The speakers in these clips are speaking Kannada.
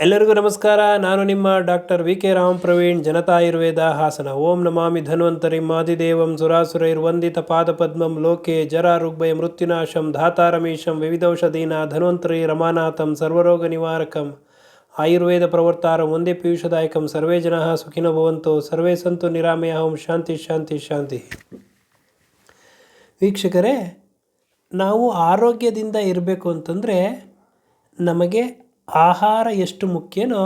ಎಲ್ಲರಿಗೂ ನಮಸ್ಕಾರ. ನಾನು ನಿಮ್ಮ doctor V K Ram Praveen. Janata Ayurveda Hassan. ಓಂ ನಮಾಮಿ ಧನ್ವಂತರಿ. ಮಾದಿದೇವಂ ಸುರಾಸುರೈರ್ ವಂದಿತ ಪಾದಪದ್ಮಂ ಲೋಕೆ ಜರ ರುಗ್ಭಯ ಮೃತ್ಯುನಾಶಂ ಧಾತಾರಮೀಶಂ ವಿವಿಧೌಷಧೀನ ಧನ್ವಂತರಿ ರಮಾನಾಥಂ ಸರ್ವರೋಗ ನಿವಾರಕಂ ಆಯುರ್ವೇದ ಪ್ರವರ್ತಾರ ಒಂದೇ ಪೀಯೂಷದಾಯಕಂ. ಸರ್ವೇ ಜನಃ ಸುಖಿನ ಭವಂತು. ಸರ್ವೇ ಸಂತು ನಿರಾಮಯ ಓಂ. ಶಾಂತಿ ಶಾಂತಿ ಶಾಂತಿ. ವೀಕ್ಷಕರೇ, ನಾವು ಆರೋಗ್ಯದಿಂದ ಇರಬೇಕು ಅಂತಂದರೆ ನಮಗೆ ಆಹಾರ ಎಷ್ಟು ಮುಖ್ಯನೋ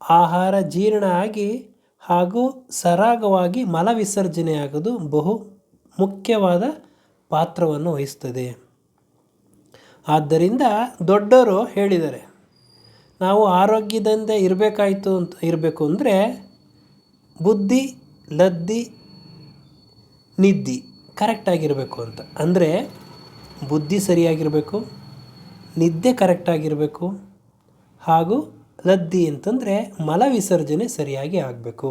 ಆಹಾರ ಜೀರ್ಣ ಆಗಿ ಹಾಗೂ ಸರಾಗವಾಗಿ ಮಲ ವಿಸರ್ಜನೆ ಆಗೋದು ಬಹು ಮುಖ್ಯವಾದ ಪಾತ್ರವನ್ನು ವಹಿಸ್ತದೆ. ಆದ್ದರಿಂದ ದೊಡ್ಡವರು ಹೇಳಿದ್ದಾರೆ ನಾವು ಆರೋಗ್ಯದಿಂದ ಇರಬೇಕಾಯ್ತು ಅಂತ, ಇರಬೇಕು ಅಂದರೆ ಬುದ್ಧಿ ಲದ್ದಿ ನಿದ್ದಿ ಕರೆಕ್ಟಾಗಿರಬೇಕು ಅಂತ. ಅಂದರೆ ಬುದ್ಧಿ ಸರಿಯಾಗಿರಬೇಕು, ನಿದ್ದೆ ಕರೆಕ್ಟಾಗಿರಬೇಕು ಹಾಗೂ ಲದ್ದಿ ಅಂತಂದರೆ ಮಲ ವಿಸರ್ಜನೆ ಸರಿಯಾಗಿ ಆಗಬೇಕು.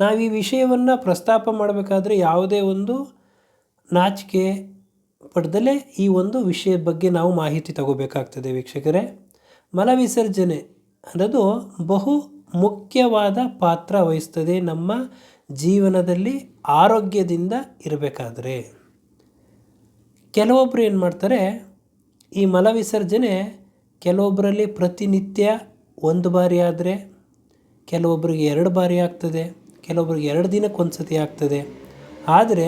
ನಾವು ಈ ವಿಷಯವನ್ನು ಪ್ರಸ್ತಾಪ ಮಾಡಬೇಕಾದ್ರೆ ಯಾವುದೇ ಒಂದು ನಾಚಿಕೆ ಪಡೆದಲೇ ಈ ಒಂದು ವಿಷಯದ ಬಗ್ಗೆ ನಾವು ಮಾಹಿತಿ ತಗೋಬೇಕಾಗ್ತದೆ ವೀಕ್ಷಕರೇ. ಮಲ ವಿಸರ್ಜನೆ ಅನ್ನೋದು ಬಹು ಮುಖ್ಯವಾದ ಪಾತ್ರ ವಹಿಸ್ತದೆ ನಮ್ಮ ಜೀವನದಲ್ಲಿ ಆರೋಗ್ಯದಿಂದ ಇರಬೇಕಾದ್ರೆ. ಕೆಲವೊಬ್ಬರು ಏನು ಮಾಡ್ತಾರೆ, ಈ ಮಲ ವಿಸರ್ಜನೆ ಕೆಲವೊಬ್ಬರಲ್ಲಿ ಪ್ರತಿನಿತ್ಯ ಒಂದು ಬಾರಿ ಆದರೆ ಕೆಲವೊಬ್ಬರಿಗೆ ಎರಡು ಬಾರಿ ಆಗ್ತದೆ, ಕೆಲವೊಬ್ಬರಿಗೆ ಎರಡು ದಿನಕ್ಕೆ ಒಂದು ಸತಿ ಆಗ್ತದೆ. ಆದರೆ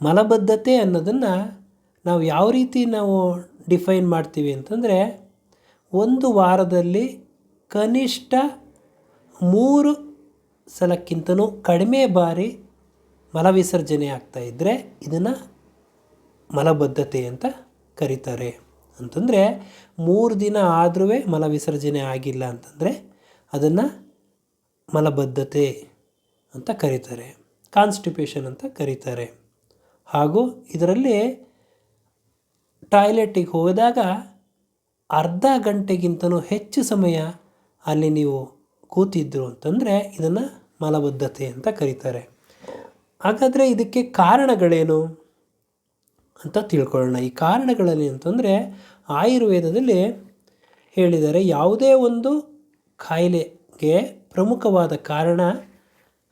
ಮಲಬದ್ಧತೆ ಅನ್ನೋದನ್ನು ನಾವು ಯಾವ ರೀತಿ ನಾವು ಡಿಫೈನ್ ಮಾಡ್ತೀವಿ ಅಂತಂದರೆ ಒಂದು ವಾರದಲ್ಲಿ ಕನಿಷ್ಠ ಮೂರು ಸಲಕ್ಕಿಂತನೂ ಕಡಿಮೆ ಬಾರಿ ಮಲವಿಸರ್ಜನೆ ಆಗ್ತಾ ಇದ್ದರೆ ಇದನ್ನು ಮಲಬದ್ಧತೆ ಅಂತ ಕರೀತಾರೆ. ಅಂತಂದರೆ ಮೂರು ದಿನ ಆದರೂ ಮಲವಿಸರ್ಜನೆ ಆಗಿಲ್ಲ ಅಂತಂದರೆ ಅದನ್ನು ಮಲಬದ್ಧತೆ ಅಂತ ಕರೀತಾರೆ ಕಾನ್ಸ್ಟಿಪೇಷನ್ ಅಂತ ಕರೀತಾರೆ. ಹಾಗೂ ಇದರಲ್ಲಿ ಟಾಯ್ಲೆಟಿಗೆ ಹೋದಾಗ ಅರ್ಧ ಗಂಟೆಗಿಂತಲೂ ಹೆಚ್ಚು ಸಮಯ ಅಲ್ಲಿ ನೀವು ಕೂತಿದ್ರು ಅಂತಂದರೆ ಇದನ್ನು ಮಲಬದ್ಧತೆ ಅಂತ ಕರೀತಾರೆ. ಹಾಗಾದರೆ ಇದಕ್ಕೆ ಕಾರಣಗಳೇನು? ಅಂತ ತಿಳ್ಕೊಳ್ಳೋಣ. ಈ ಕಾರಣಗಳಲ್ಲಿ ಅಂತಂದರೆ ಆಯುರ್ವೇದದಲ್ಲಿ ಹೇಳಿದರೆ ಯಾವುದೇ ಒಂದು ಕಾಯಿಲೆಗೆ ಪ್ರಮುಖವಾದ ಕಾರಣ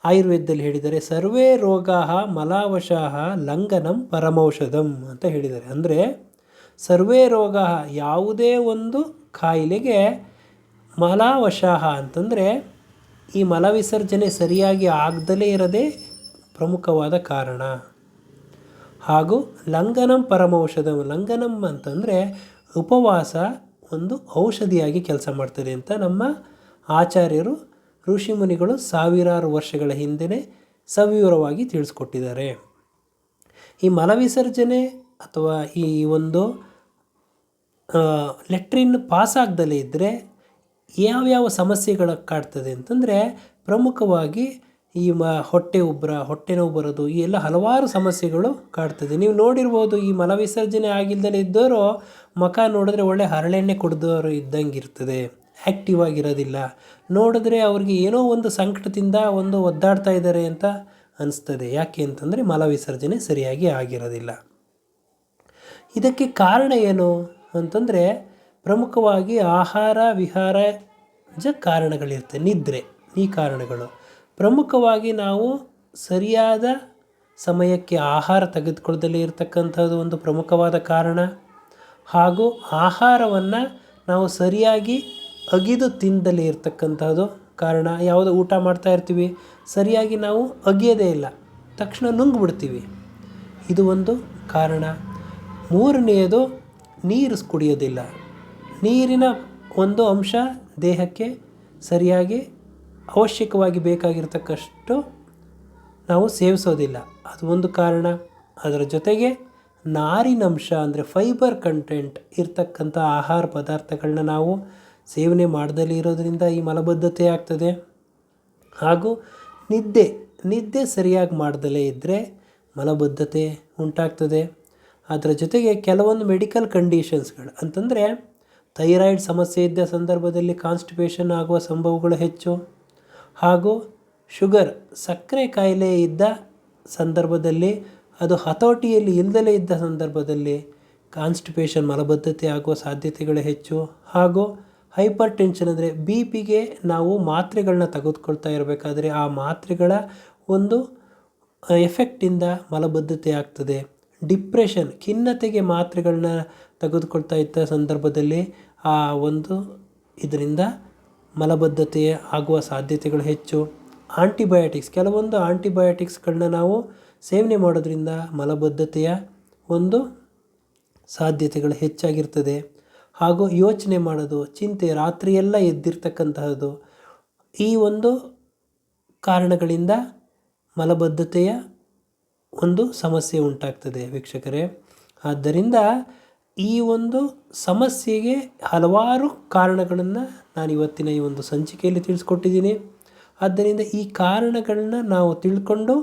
ಆಯುರ್ವೇದದಲ್ಲಿ ಹೇಳಿದರೆ ಸರ್ವೇ ರೋಗ ಮಲಾವಶಃ ಲಂಘನಂ ಪರಮೌಷಧಂ ಅಂತ ಹೇಳಿದ್ದಾರೆ ಅಂದರೆ ಸರ್ವೇ ರೋಗ ಯಾವುದೇ ಒಂದು ಕಾಯಿಲೆಗೆ ಮಲಾವಶಃ ಅಂತಂದರೆ ಈ ಮಲವಿಸರ್ಜನೆ ಸರಿಯಾಗಿ ಆಗದಲೇ ಇರದೇ ಪ್ರಮುಖವಾದ ಕಾರಣ. ಹಾಗೂ ಲಂಗನಂ ಪರಮೌಷಧಂ ಲಂಗನಂ ಅಂತಂದರೆ ಉಪವಾಸ ಒಂದು ಔಷಧಿಯಾಗಿ ಕೆಲಸ ಮಾಡ್ತದೆ ಅಂತ ನಮ್ಮ ಆಚಾರ್ಯರು ಋಷಿಮುನಿಗಳು ಸಾವಿರಾರು ವರ್ಷಗಳ ಹಿಂದೆಯೇ ಸವಿವರವಾಗಿ ತಿಳಿಸ್ಕೊಟ್ಟಿದ್ದಾರೆ. ಈ ಮಲವಿಸರ್ಜನೆ ಅಥವಾ ಈ ಒಂದು ಲೆಟ್ರಿನ್ ಪಾಸ್ ಆಗದಲ್ಲೇ ಇದ್ದರೆ ಯಾವ್ಯಾವ ಸಮಸ್ಯೆಗಳ ಕಾಡ್ತದೆ ಅಂತಂದರೆ ಪ್ರಮುಖವಾಗಿ ಈ ಮ ಹೊಟ್ಟೆ ಉಬ್ಬರ ಹೊಟ್ಟೆ ನೋವು ಬರೋದು, ಈ ಎಲ್ಲ ಹಲವಾರು ಸಮಸ್ಯೆಗಳು ಕಾಡ್ತದೆ. ನೀವು ನೋಡಿರ್ಬೋದು ಈ ಮಲವಿಸರ್ಜನೆ ಆಗಿಲ್ದಲೇ ಇದ್ದವರು ಮಖ ನೋಡಿದ್ರೆ ಒಳ್ಳೆ ಹರಳೆಣ್ಣೆ ಕುಡಿದವರು ಇದ್ದಂಗೆ ಇರ್ತದೆ ಆ್ಯಕ್ಟಿವ್ ಆಗಿರೋದಿಲ್ಲ. ನೋಡಿದ್ರೆ ಅವ್ರಿಗೆ ಏನೋ ಒಂದು ಸಂಕಟದಿಂದ ಒಂದು ಒದ್ದಾಡ್ತಾ ಇದ್ದಾರೆ ಅಂತ ಅನಿಸ್ತದೆ. ಯಾಕೆ ಅಂತಂದರೆ ಮಲವಿಸರ್ಜನೆ ಸರಿಯಾಗಿ ಆಗಿರೋದಿಲ್ಲ. ಇದಕ್ಕೆ ಕಾರಣ ಏನು ಅಂತಂದರೆ ಪ್ರಮುಖವಾಗಿ ಆಹಾರ, ವಿಹಾರ ಜ ಕಾರಣಗಳಿರ್ತವೆ ನಿದ್ರೆ ಈ ಕಾರಣಗಳು. ಪ್ರಮುಖವಾಗಿ ನಾವು ಸರಿಯಾದ ಸಮಯಕ್ಕೆ ಆಹಾರ ತೆಗೆದುಕೊಳ್ಳದಲ್ಲೇ ಇರತಕ್ಕಂಥದ್ದು ಒಂದು ಪ್ರಮುಖವಾದ ಕಾರಣ. ಹಾಗೂ ಆಹಾರವನ್ನು ನಾವು ಸರಿಯಾಗಿ ಅಗಿದು ತಿಂದಲೇ ಇರತಕ್ಕಂಥದ್ದು ಕಾರಣ. ಯಾವುದೋ? ಊಟ ಮಾಡ್ತಾ ಇರ್ತೀವಿ. ಸರಿಯಾಗಿ ನಾವು ಅಗಿಯೋದೇ ಇಲ್ಲ. ತಕ್ಷಣ ನುಂಗ್ಬಿಡ್ತೀವಿ. ಇದು ಒಂದು ಕಾರಣ. ಮೂರನೆಯದು ನೀರು ಕುಡಿಯೋದಿಲ್ಲ. ನೀರಿನ ಒಂದು ಅಂಶ ದೇಹಕ್ಕೆ ಸರಿಯಾಗಿ ಅವಶ್ಯಕವಾಗಿ ಬೇಕಾಗಿರ್ತಕ್ಕಷ್ಟು ನಾವು ಸೇವಿಸೋದಿಲ್ಲ. ಅದು ಒಂದು ಕಾರಣ. ಅದರ ಜೊತೆಗೆ ನಾರಿನಂಶ ಅಂದರೆ ಫೈಬರ್ ಕಂಟೆಂಟ್ ಇರ್ತಕ್ಕಂಥ ಆಹಾರ ಪದಾರ್ಥಗಳನ್ನ ನಾವು ಸೇವನೆ ಮಾಡದಲ್ಲಿ ಇರೋದರಿಂದ ಈ ಮಲಬದ್ಧತೆ ಆಗ್ತದೆ. ಹಾಗೂ ನಿದ್ದೆ ನಿದ್ದೆ ಸರಿಯಾಗಿ ಮಾಡದಲ್ಲೇ ಇದ್ದರೆ ಮಲಬದ್ಧತೆ ಉಂಟಾಗ್ತದೆ. ಅದರ ಜೊತೆಗೆ ಕೆಲವೊಂದು ಮೆಡಿಕಲ್ ಕಂಡೀಷನ್ಸ್ಗಳು ಅಂತಂದರೆ ಥೈರಾಯ್ಡ್ ಸಮಸ್ಯೆ ಇದ್ದ ಸಂದರ್ಭದಲ್ಲಿ ಕಾನ್ಸ್ಟಿಪೇಷನ್ ಆಗುವ ಸಂಭವಗಳು ಹೆಚ್ಚು. ಹಾಗೂ ಶುಗರ್ ಸಕ್ಕರೆ ಕಾಯಿಲೆ ಇದ್ದ ಸಂದರ್ಭದಲ್ಲಿ, ಅದು ಹತೋಟಿಯಲ್ಲಿ ಇಲ್ಲದಲೇ ಇದ್ದ ಸಂದರ್ಭದಲ್ಲಿ ಕಾನ್ಸ್ಟಿಪೇಷನ್ ಮಲಬದ್ಧತೆ ಆಗುವ ಸಾಧ್ಯತೆಗಳು ಹೆಚ್ಚು. ಹಾಗೂ ಹೈಪರ್ ಟೆನ್ಷನ್ ಅಂದರೆ ಬಿ ಪಿಗೆ ನಾವು ಮಾತ್ರೆಗಳನ್ನ ತೆಗೆದುಕೊಳ್ತಾ ಇರಬೇಕಾದ್ರೆ ಆ ಮಾತ್ರೆಗಳ ಒಂದು ಎಫೆಕ್ಟಿಂದ ಮಲಬದ್ಧತೆ ಆಗ್ತದೆ. ಡಿಪ್ರೆಷನ್, ಖಿನ್ನತೆಗೆ ಮಾತ್ರೆಗಳನ್ನ ತೆಗೆದುಕೊಳ್ತಾ ಇದ್ದ ಸಂದರ್ಭದಲ್ಲಿ ಆ ಒಂದು ಇದರಿಂದ ಮಲಬದ್ಧತೆ ಆಗುವ ಸಾಧ್ಯತೆಗಳು ಹೆಚ್ಚು. ಆಂಟಿಬಯೋಟಿಕ್ಸ್, ಕೆಲವೊಂದು ಆಂಟಿಬಯೋಟಿಕ್ಸ್ಗಳನ್ನ ನಾವು ಸೇವನೆ ಮಾಡೋದ್ರಿಂದ ಮಲಬದ್ಧತೆಯ ಒಂದು ಸಾಧ್ಯತೆಗಳು ಹೆಚ್ಚಾಗಿರ್ತದೆ. ಹಾಗೂ ಯೋಚನೆ ಮಾಡೋದು, ಚಿಂತೆ ರಾತ್ರಿಯೆಲ್ಲ ಎದ್ದಿರ್ತಕ್ಕಂತಹದ್ದು, ಈ ಒಂದು ಕಾರಣಗಳಿಂದ ಮಲಬದ್ಧತೆಯ ಒಂದು ಸಮಸ್ಯೆ ಉಂಟಾಗ್ತದೆ ವೀಕ್ಷಕರೇ. ಆದ್ದರಿಂದ ಈ ಒಂದು ಸಮಸ್ಯೆಗೆ ಹಲವಾರು ಕಾರಣಗಳನ್ನು ನಾನು ಇವತ್ತಿನ ಈ ಒಂದು ಸಂಚಿಕೆಯಲ್ಲಿ ತಿಳಿಸ್ಕೊಟ್ಟಿದ್ದೀನಿ. ಆದ್ದರಿಂದ ಈ ಕಾರಣಗಳನ್ನ ನಾವು ತಿಳ್ಕೊಂಡು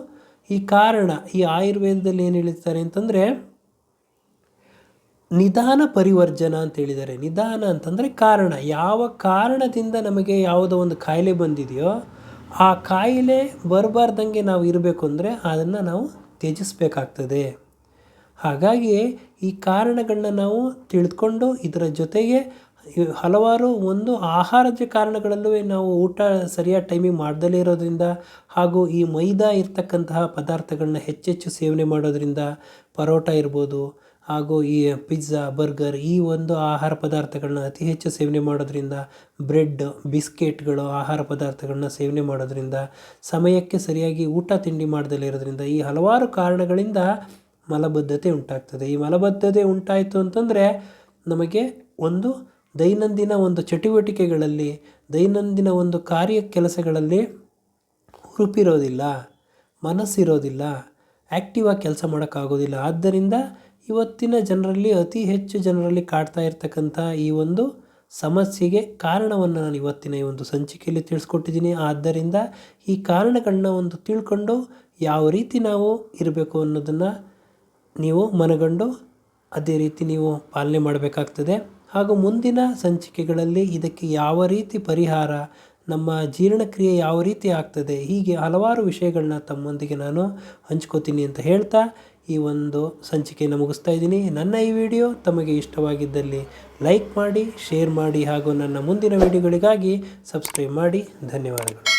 ಈ ಕಾರಣ, ಈ ಆಯುರ್ವೇದದಲ್ಲಿ ಏನು ಹೇಳ್ತಾರೆ ಅಂತಂದರೆ, ನಿಧಾನ ಪರಿವರ್ಜನ ಅಂತ ಹೇಳಿದ್ದಾರೆ. ನಿಧಾನ ಅಂತಂದರೆ ಕಾರಣ. ಯಾವ ಕಾರಣದಿಂದ ನಮಗೆ ಯಾವುದೋ ಒಂದು ಕಾಯಿಲೆ ಬಂದಿದೆಯೋ ಆ ಕಾಯಿಲೆ ಬರಬಾರ್ದಂಗೆ ನಾವು ಇರಬೇಕು ಅಂದರೆ ಅದನ್ನು ನಾವು ತ್ಯಜಿಸಬೇಕಾಗ್ತದೆ. ಹಾಗಾಗಿ ಈ ಕಾರಣಗಳನ್ನ ನಾವು ತಿಳಿದುಕೊಂಡು ಇದರ ಜೊತೆಗೆ ಹಲವಾರು ಒಂದು ಆಹಾರದ ಕಾರಣಗಳಲ್ಲೂ ನಾವು ಊಟ ಸರಿಯಾದ ಟೈಮಿಗೆ ಮಾಡ್ದಲೇ ಇರೋದ್ರಿಂದ ಹಾಗೂ ಈ ಮೈದಾ ಇರ್ತಕ್ಕಂತಹ ಪದಾರ್ಥಗಳನ್ನ ಹೆಚ್ಚೆಚ್ಚು ಸೇವನೆ ಮಾಡೋದರಿಂದ ಪರೋಟ ಇರ್ಬೋದು ಹಾಗೂ ಈ ಪಿಜ್ಜಾ, ಬರ್ಗರ್ ಈ ಒಂದು ಆಹಾರ ಪದಾರ್ಥಗಳನ್ನ ಅತಿ ಹೆಚ್ಚು ಸೇವನೆ ಮಾಡೋದ್ರಿಂದ ಬ್ರೆಡ್, ಬಿಸ್ಕೆಟ್ಗಳು ಆಹಾರ ಪದಾರ್ಥಗಳನ್ನ ಸೇವನೆ ಮಾಡೋದ್ರಿಂದ ಸಮಯಕ್ಕೆ ಸರಿಯಾಗಿ ಊಟ ತಿಂಡಿ ಮಾಡದಲ್ಲಿರೋದ್ರಿಂದ ಈ ಹಲವಾರು ಕಾರಣಗಳಿಂದ ಮಲಬದ್ಧತೆ ಉಂಟಾಗ್ತದೆ. ಈ ಮಲಬದ್ಧತೆ ಉಂಟಾಯಿತು ಅಂತಂದರೆ ನಮಗೆ ಒಂದು ದೈನಂದಿನ ಒಂದು ಚಟುವಟಿಕೆಗಳಲ್ಲಿ, ದೈನಂದಿನ ಒಂದು ಕಾರ್ಯ ಕೆಲಸಗಳಲ್ಲಿ ಹುರುಪಿರೋದಿಲ್ಲ, ಮನಸ್ಸಿರೋದಿಲ್ಲ ಆ್ಯಕ್ಟಿವ್ ಆಗಿ ಕೆಲಸ ಮಾಡೋಕ್ಕಾಗೋದಿಲ್ಲ. ಆದ್ದರಿಂದ ಇವತ್ತಿನ ಜನರಲ್ಲಿ, ಅತಿ ಹೆಚ್ಚು ಜನರಲ್ಲಿ ಕಾಡ್ತಾ ಇರ್ತಕ್ಕಂಥ ಈ ಒಂದು ಸಮಸ್ಯೆಗೆ ಕಾರಣವನ್ನು ನಾನು ಇವತ್ತಿನ ಈ ಒಂದು ಸಂಚಿಕೆಯಲ್ಲಿ ತಿಳಿಸ್ಕೊಟ್ಟಿದ್ದೀನಿ. ಆದ್ದರಿಂದ ಈ ಕಾರಣಗಳನ್ನ ಒಂದು ತಿಳ್ಕೊಂಡು ಯಾವ ರೀತಿ ನಾವು ಇರಬೇಕು ಅನ್ನೋದನ್ನು ನೀವು ಮನಗಂಡು ಅದೇ ರೀತಿ ನೀವು ಪಾಲನೆ ಮಾಡಬೇಕಾಗ್ತದೆ. ಹಾಗೂ ಮುಂದಿನ ಸಂಚಿಕೆಗಳಲ್ಲಿ ಇದಕ್ಕೆ ಯಾವ ರೀತಿ ಪರಿಹಾರ, ನಮ್ಮ ಜೀರ್ಣಕ್ರಿಯೆ ಯಾವ ರೀತಿ ಆಗ್ತದೆ, ಹೀಗೆ ಹಲವಾರು ವಿಷಯಗಳನ್ನ ತಮ್ಮೊಂದಿಗೆ ನಾನು ಹಂಚ್ಕೋತೀನಿ ಅಂತ ಹೇಳ್ತಾ ಈ ಒಂದು ಸಂಚಿಕೆಯನ್ನು ಮುಗಿಸ್ತಾ ಇದ್ದೀನಿ. ನನ್ನ ಈ ವಿಡಿಯೋ ತಮಗೆ ಇಷ್ಟವಾಗಿದ್ದಲ್ಲಿ ಲೈಕ್ ಮಾಡಿ, ಶೇರ್ ಮಾಡಿ ಹಾಗೂ ನನ್ನ ಮುಂದಿನ ವಿಡಿಯೋಗಳಿಗಾಗಿ ಸಬ್ಸ್ಕ್ರೈಬ್ ಮಾಡಿ. ಧನ್ಯವಾದಗಳು.